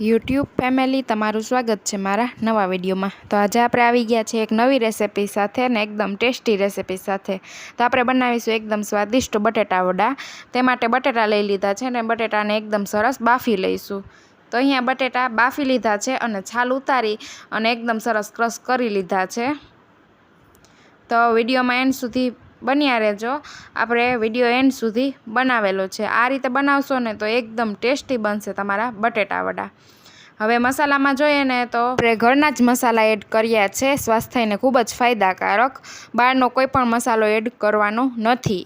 YouTube family તમારું સ્વાગત છે મારા નવા વિડીયોમાં. તો આજે આપણે આવી ગયા છીએ એક નવી રેસિપી સાથે ને એકદમ ટેસ્ટી રેસિપી સાથે. તો આપણે બનાવીશું એકદમ સ્વાદિષ્ટ બટેટા વડા. તે માટે બટેટા લઈ લીધા છે ને બટેટાને એકદમ સરસ બાફી લઈશું. તો અહીંયા બટેટા બાફી લીધા છે અને છાલ ઉતારી અને એકદમ સરસ ક્રશ કરી લીધા છે. તો વિડીયોમાં એન્ડ સુધી બન્યા રહેજો. આપણે વીડિયો એન્ડ સુધી બનાવેલો છે. આ રીતે બનાવશો ને તો એકદમ ટેસ્ટી બનશે તમારા બટેટા વડા. હવે મસાલામાં જોઈએ ને તો આપણે ઘરના જ મસાલા એડ કર્યા છે. સ્વાસ્થ્યને ખૂબ જ ફાયદાકારક. બહારનો કોઈ પણ મસાલો એડ કરવાનો નથી.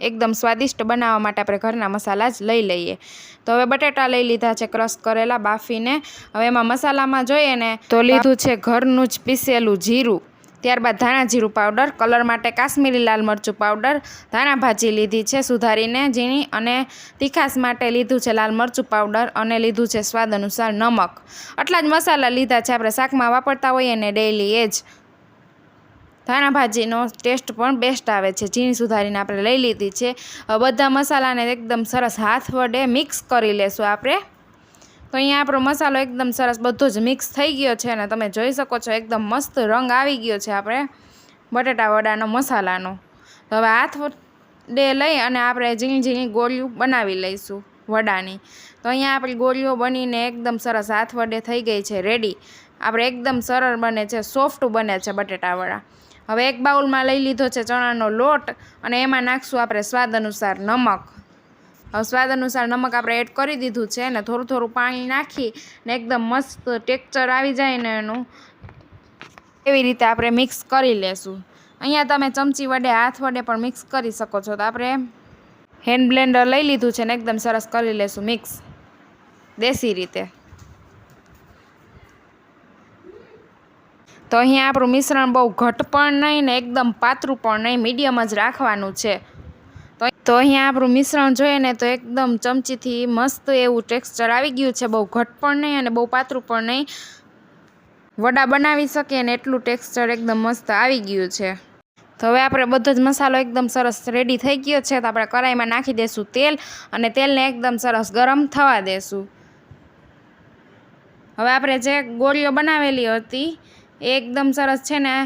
એકદમ સ્વાદિષ્ટ બનાવવા માટે આપણે ઘરના મસાલા જ લઈ લઈએ. તો હવે બટેટા લઈ લીધા છે ક્રશ કરેલા બાફીને. હવે એમાં મસાલામાં જોઈએ ને તો લીધું છે ઘરનું જ પીસેલું જીરું. ત્યારબાદ ધાણા જીરું પાવડર, કલર માટે કાશ્મીરી લાલ મરચું પાવડર, ધાણા ભાજી લીધી છે સુધારીને ઝીણી અને તીખાસ માટે લીધું છે લાલ મરચું પાવડર અને લીધું છે સ્વાદ અનુસાર નમક. આટલા જ મસાલા લીધા છે આપણે શાકમાં વાપરતા હોઈએ ને ડેઈલી એ જ. ધાણા ભાજીનો ટેસ્ટ પણ બેસ્ટ આવે છે. ઝીણી સુધારીને આપણે લઈ લીધી છે. બધા મસાલાને એકદમ સરસ હાથ વડે મિક્સ કરી લેશું આપણે. તો અહીંયા આપણો મસાલો એકદમ સરસ બધો જ મિક્સ થઈ ગયો છે અને તમે જોઈ શકો છો એકદમ મસ્ત રંગ આવી ગયો છે આપણે બટેટા વડાનો મસાલાનો. તો હવે હાથ ડે લઈ અને આપણે ઝીણી ઝીણી ગોળીઓ બનાવી લઈશું વડાની. તો અહીંયા આપણી ગોળીઓ બનીને એકદમ સરસ હાથ વડે થઈ ગઈ છે રેડી આપણે એકદમ સરળ બને છે સોફ્ટ બને છે બટેટા હવે એક બાઉલમાં લઈ લીધો છે ચણાનો લોટ અને એમાં નાખશું આપણે સ્વાદ અનુસાર નમક. સ્વાદ અનુસાર નમક આપણે એડ કરી દીધું છે ને થોડું થોડું પાણી નાખી ને એકદમ મસ્ત ટેક્ચર આવી જાય ને એનું. એવી રીતે આપણે મિક્સ કરી લેશું. અહીંયા તમે ચમચી વડે, હાથ વડે પણ મિક્સ કરી શકો છો. તો આપણે હેન્ડ બ્લેન્ડર લઈ લીધું છે ને એકદમ સરસ કરી લેશું મિક્સ દેશી રીતે. તો અહીંયા આપણું મિશ્રણ બહુ ઘટ પણ નહીં ને એકદમ પાતળું પણ નહીં મીડિયમ જ રાખવાનું છે. તો અહીંયા આપણું મિશ્રણ જોઈએ ને તો એકદમ ચમચીથી મસ્ત એવું ટેક્સચર આવી ગયું છે. બહુ ઘટ પણ નહીં અને બહુ પાતળું પણ નહીં. વડા બનાવી શકીએ ને એટલું ટેક્સચર એકદમ મસ્ત આવી ગયું છે. તો હવે આપણે બધો જ મસાલો એકદમ સરસ રેડી થઈ ગયો છે. તો આપણે કઢાઈમાં નાખી દઈશું તેલ અને તેલને એકદમ સરસ ગરમ થવા દેશું. હવે આપણે જે ગોળીઓ બનાવેલી હતી એ એકદમ સરસ છે ને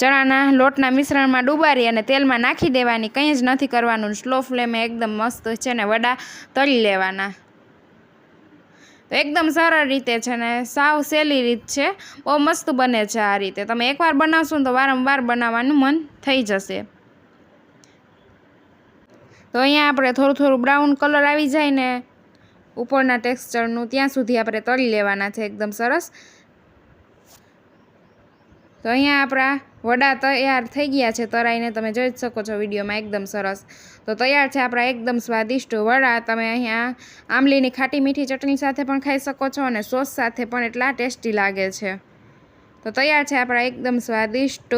ચણાના લોટના મિશ્રણમાં ડુબારી અને તેલમાં નાખી દેવાની, કંઈ જ નથી કરવાનું. સ્લો ફ્લેમે એકદમ મસ્ત છે ને વડા તળી લેવાના. તો એકદમ સરળ રીતે છે ને સાવ સહેલી રીત છે. બહુ મસ્ત બને છે આ રીતે. તમે એકવાર બનાવશો ને તો વારંવાર બનાવવાનું મન થઈ જશે. તો અહીંયા આપણે થોડું થોડું બ્રાઉન કલર આવી જાય ને ઉપરના ટેક્સચરનું ત્યાં સુધી આપણે તળી લેવાના છે. એકદમ સરસ. તો અહીંયા આપણા વડા તૈયાર થઈ ગયા છે તરાઈને. તમે જોઈ શકો છો વિડીયોમાં એકદમ સરસ. તો તૈયાર છે આપણા એકદમ સ્વાદિષ્ટ વડા. તમે અહીંયા આંબલીની ખાટી મીઠી ચટણી સાથે પણ ખાઈ શકો છો અને સોસ સાથે પણ એટલા ટેસ્ટી લાગે છે. તો તૈયાર છે આપણા એકદમ સ્વાદિષ્ટ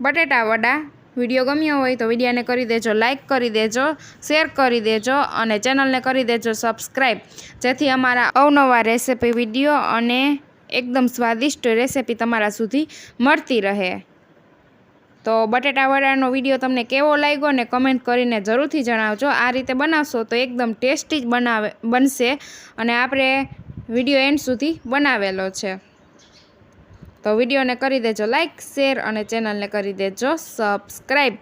બટેટા વડા. વીડિયો ગમ્યો હોય તો વિડીયોને કરી દેજો લાઇક કરી દેજો, શેર કરી દેજો અને ચેનલને કરી દેજો સબસ્ક્રાઈબ. જેથી અમારા અવનવા રેસીપી, વીડિયો અને એકદમ સ્વાદિષ્ટ રેસીપી તમારા સુધી મળતી રહે. તો બટેટાવડાનો વીડિયો તમને કેવો લાગ્યો ને કમેન્ટ કરીને જરૂરથી જણાવજો. આ રીતે બનાવશો તો એકદમ ટેસ્ટી જ બનાવે, બનશે અને આપણે વીડિયો એન્ડ સુધી બનાવેલો છે. તો વિડીયોને કરી દેજો લાઇક શેર અને ચેનલને કરી દેજો સબસ્ક્રાઈબ